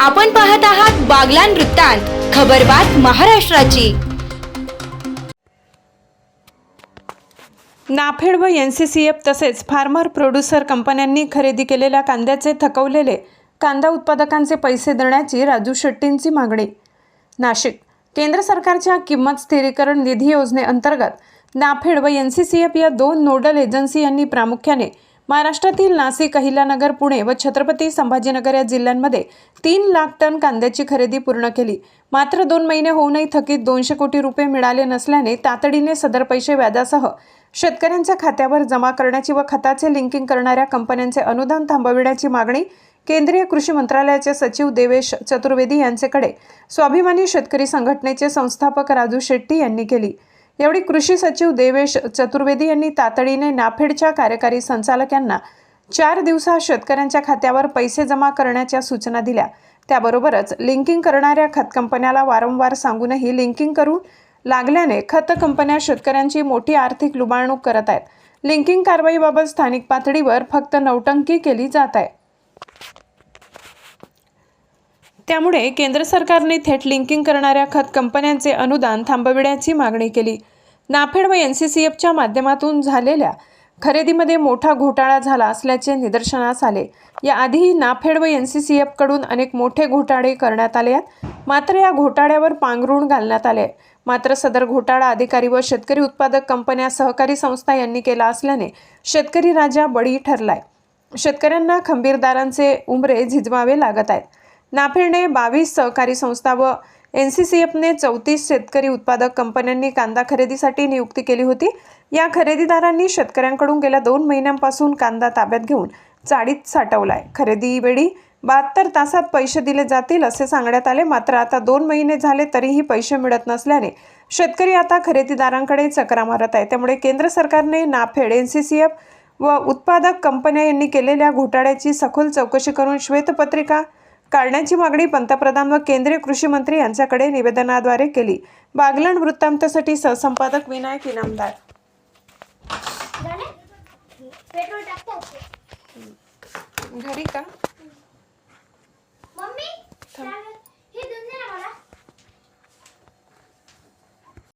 आपण पाहत आहात बागलान वृत्तांत खबरबात महाराष्ट्राची. नाफेड व एन सी सी एफ तसेच फार्मर प्रोड्युसर कंपन्यांनी खरेदी केलेल्या कांद्याचे थकवलेले कांदा उत्पादकांचे पैसे देण्याची राजू शेट्टींची मागणी. नाशिक केंद्र सरकारच्या किंमत स्थिरीकरण निधी योजनेअंतर्गत नाफेड व एन सी सी एफ या दोन नोडल एजन्सी यांनी प्रामुख्याने महाराष्ट्रातील नाशिक अहिल्यानगर पुणे व छत्रपती संभाजीनगर या जिल्ह्यांमध्ये तीन लाख टन कांद्याची खरेदी पूर्ण केली. मात्र दोन महिने होऊनही थकीत दोनशे कोटी रुपये मिळाले नसल्याने तातडीने सदर पैसे व्याजासह शेतकऱ्यांच्या खात्यावर जमा करण्याची व खताचे लिंकिंग करणाऱ्या कंपन्यांचे अनुदान थांबविण्याची मागणी केंद्रीय कृषी मंत्रालयाचे सचिव देवेश चतुर्वेदी यांच्याकडे. स्वाभिमानी शेतकरी संघटनेचे संस्थापक राजू शेट्टी यांनी केली. यावेळी कृषी सचिव देवेश चतुर्वेदी यांनी तातडीने नाफेडच्या कार्यकारी संचालकांना चार दिवसात शेतकऱ्यांच्या खात्यावर पैसे जमा करण्याच्या सूचना दिल्या. त्याबरोबरच लिंकिंग करणाऱ्या खत कंपन्याला वारंवार सांगूनही लिंकिंग करू लागल्याने खत कंपन्या शेतकऱ्यांची मोठी आर्थिक लुबाळणूक करत आहेत. लिंकिंग कारवाईबाबत स्थानिक पातळीवर फक्त नौटंकी केली जात आहे. त्यामुळे केंद्र सरकारने थेट लिंकिंग करणाऱ्या खत कंपन्यांचे अनुदान थांबविण्याची मागणी केली. नाफेड व एन सी सी एफच्या माध्यमातून झालेल्या खरेदीमध्ये मोठा घोटाळा झाला असल्याचे निदर्शनास आले. याआधीही नाफेड व एन सी सी एफकडून अनेक मोठे घोटाळे करण्यात आले आहेत. मात्र या घोटाळ्यावर पांघरुण घालण्यात आले. मात्र सदर घोटाळा अधिकारी व शेतकरी उत्पादक कंपन्या सहकारी संस्था यांनी केला असल्याने शेतकरी राजा बळी ठरलाय. शेतकऱ्यांना खंबीरदारांचे उमरे झिजवावे लागत आहेत. नाफेडने बावीस सहकारी संस्था व एन सी सी एफने चौतीस शेतकरी उत्पादक कंपन्यांनी कांदा खरेदीसाठी नियुक्ती केली होती. या खरेदीदारांनी शेतकऱ्यांकडून गेल्या दोन महिन्यांपासून कांदा ताब्यात घेऊन चाळीत साठवलाय. खरेदीवेळी बहात्तर तासात पैसे दिले जातील असे सांगण्यात आले. मात्र आता दोन महिने झाले तरीही पैसे मिळत नसल्याने शेतकरी आता खरेदीदारांकडे चकरा मारत आहे. त्यामुळे केंद्र सरकारने NAFED N C C F व उत्पादक कंपन्या यांनी केलेल्या घोटाळ्याची सखोल चौकशी करून श्वेतपत्रिका काढण्याची मागणी पंतप्रधान व केंद्रीय कृषी मंत्री यांच्याकडे निवेदनाद्वारे केली. बागलाण वृत्तांतासाठी सहसंपादक विनायक इनामदार. घरी का?